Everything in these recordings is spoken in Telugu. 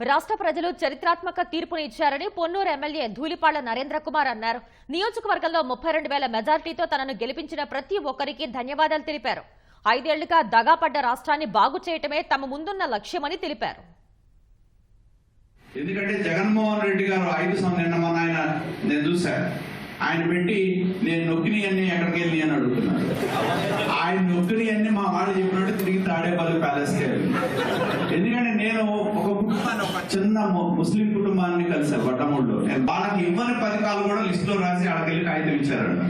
రాష్ట్ర ప్రజలు చరిత్రాత్మక తీర్పుని ఇచ్చారని పొన్నూరు ఎమ్మెల్యే ధూలిపాళ్ళ నరేంద్ర కుమార్ అన్నారు. నియోజకవర్గంలో ముప్పై రెండు వేల మెజార్టీతో తనను గెలిపించిన ప్రతి ఒక్కరికి ధన్యవాదాలు తెలిపారు. ఐదేళ్ళుగా దగాపడ్డ రాష్ట్రాన్ని బాగు చేయటమే తమ ముందున్న లక్ష్యమని తెలిపారు. ఎందుకంటే జగన్మోహన్ రెడ్డి గారు ఐదు సంవత్సరం నిన్న ఆయన నేను చూశాను. ఆయన పెట్టి నేను నొక్కిని అన్ని ఎక్కడికి వెళ్ళి అని అడుగుతున్నాను ఆయన నొక్కిని అన్ని మా వాడు చెప్పినట్టు తిరిగి తాడేపల్లి ప్యాలెస్కి వెళ్ళి ఎందుకంటే నేను ఒక కుటుంబాన్ని ఒక చిన్న ముస్లిం కుటుంబాన్ని కలిసాను బట్టమూడులో నేను వాళ్ళకి ఇవ్వని పథకాలు కూడా లిస్ట్లో రాసి అక్కడికి కాగితం ఇచ్చారంట.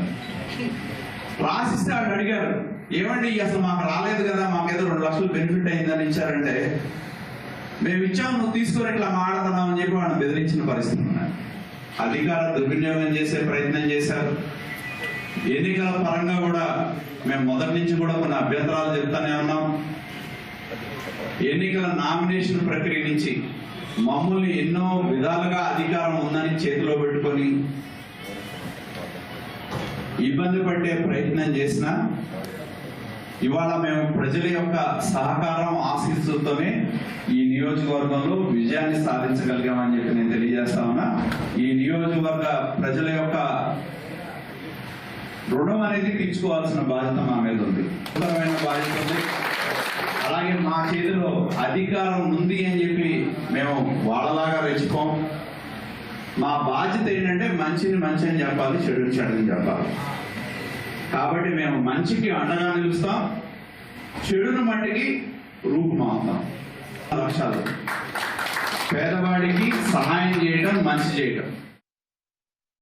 రాసిస్తే వాళ్ళు అడిగారు ఏమండి అసలు మాకు రాలేదు కదా మాకేదో రెండు లక్షలు బెనిఫిట్ అయిందని ఇచ్చారంటే మేము ఇచ్చాము నువ్వు తీసుకొని ఇట్లా మాట్లాడుతున్నావు అని చెప్పి వాళ్ళని బెదిరించిన పరిస్థితి ఉన్నాయి అధికార దుర్వినియోగం చేసే ప్రయత్నం చేశారు. ఎన్నికల పరంగా కూడా మేము మొదటి నుంచి కూడా కొన్ని అభ్యంతరాలు చెప్తానే ఉన్నాం. ఎన్నికల నామినేషన్ ప్రక్రియ నుంచి మమ్మల్ని ఎన్నో విధాలుగా అధికారం ఉందని చేతిలో పెట్టుకొని ఇబ్బంది పడే ప్రయత్నం చేసినా ఇవాళ మేము ప్రజల యొక్క సహకారం ఆశీస్సుతోనే ఈ నియోజకవర్గంలో విజయాన్ని సాధించగలిగామని చెప్పి నేను తెలియజేస్తా ఉన్నా. ఈ నియోజకవర్గ ప్రజల యొక్క రుణం అనేది తీర్చుకోవాల్సిన బాధ్యత మా మీద ఉంది. బాధ్యత ఉంది. అలాగే మా చేతిలో అధికారం ఉంది అని చెప్పి మేము వాళ్ళలాగా రెచ్చిపోం మా బాధ్యత ఏంటంటే మంచిని మంచి అని చెప్పాలి చెడుని చెడని చెప్పాలి. కాబట్టి మేము మంచికి అండగా నిలుస్తాం చెడును మట్టికి రూపుమాపుతాం. లక్ష్యాలు పేదవాడికి సహాయం చేయడం మంచి చేయడం.